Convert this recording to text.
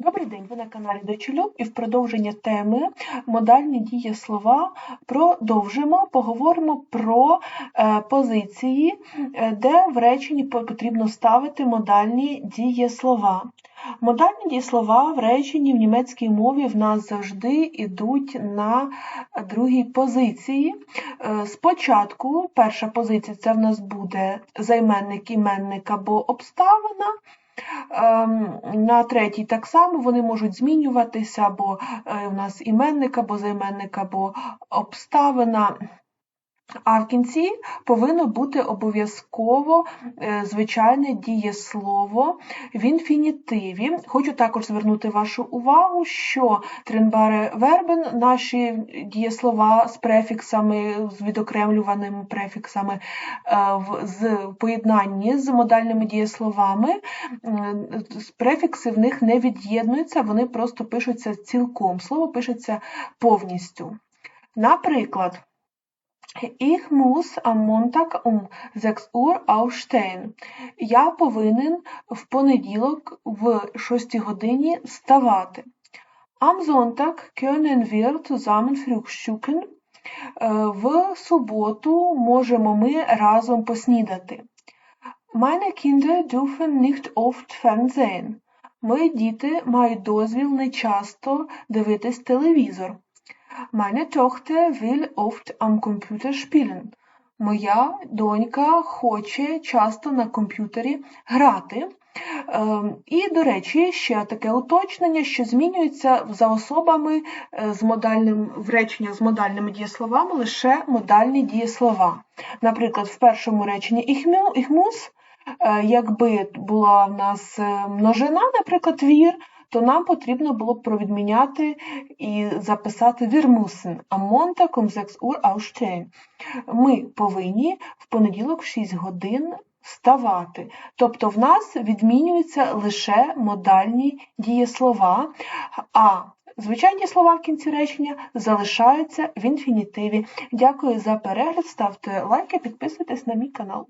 Добрий день, ви на каналі Дочелюб і в продовження теми модальні дієслова продовжимо, поговоримо про е, позиції, е, де в реченні потрібно ставити модальні дієслова. Модальні дієслова в реченні в німецькій мові в нас завжди йдуть на другій позиції. Е, Спочатку перша позиція це в нас буде займенник, іменник або обставина. Ем, На третій так само вони можуть змінюватися, або в нас іменник, або займенник, або обставина. А в кінці повинно бути обов'язково е, звичайне дієслово в інфінітиві. Хочу також звернути вашу увагу, що тринбаре вербен, наші дієслова з префіксами, з відокремлюваними префіксами е, з поєднанні з модальними дієсловами, префікси в них не від'єднуються, вони просто пишуться цілком. Слово пишеться повністю. Наприклад, Ich muss am Montag um 6 Uhr aufstehen. Я повинен в понеділок в 6 годині вставати. Am Sonntag können wir zusammen frühstücken. В суботу можемо ми разом поснідати. Meine Kinder dürfen nicht oft Fernsehen. Мої діти мають дозвіл не часто дивитись телевізор. Meine Tochter will oft am Computer spielen. Моя донька хоче часто на комп'ютері грати. Ем, І, до речі, ще таке уточнення, що змінюється за особами е, з модальним в реченнях з модальними дієсловами лише модальні дієслова. Наприклад, в першому реченні «ich mu- ich muss», е, якби була в нас е, множина, наприклад, вір, то нам потрібно було б провідміняти і записати «Wir müssen am Montag um 6 Uhr aufstehen». Ми повинні в понеділок в 6 годин вставати. Тобто в нас відмінюються лише модальні дієслова, а звичайні слова в кінці речення залишаються в інфінітиві. Дякую за перегляд, ставте лайки, підписуйтесь на мій канал.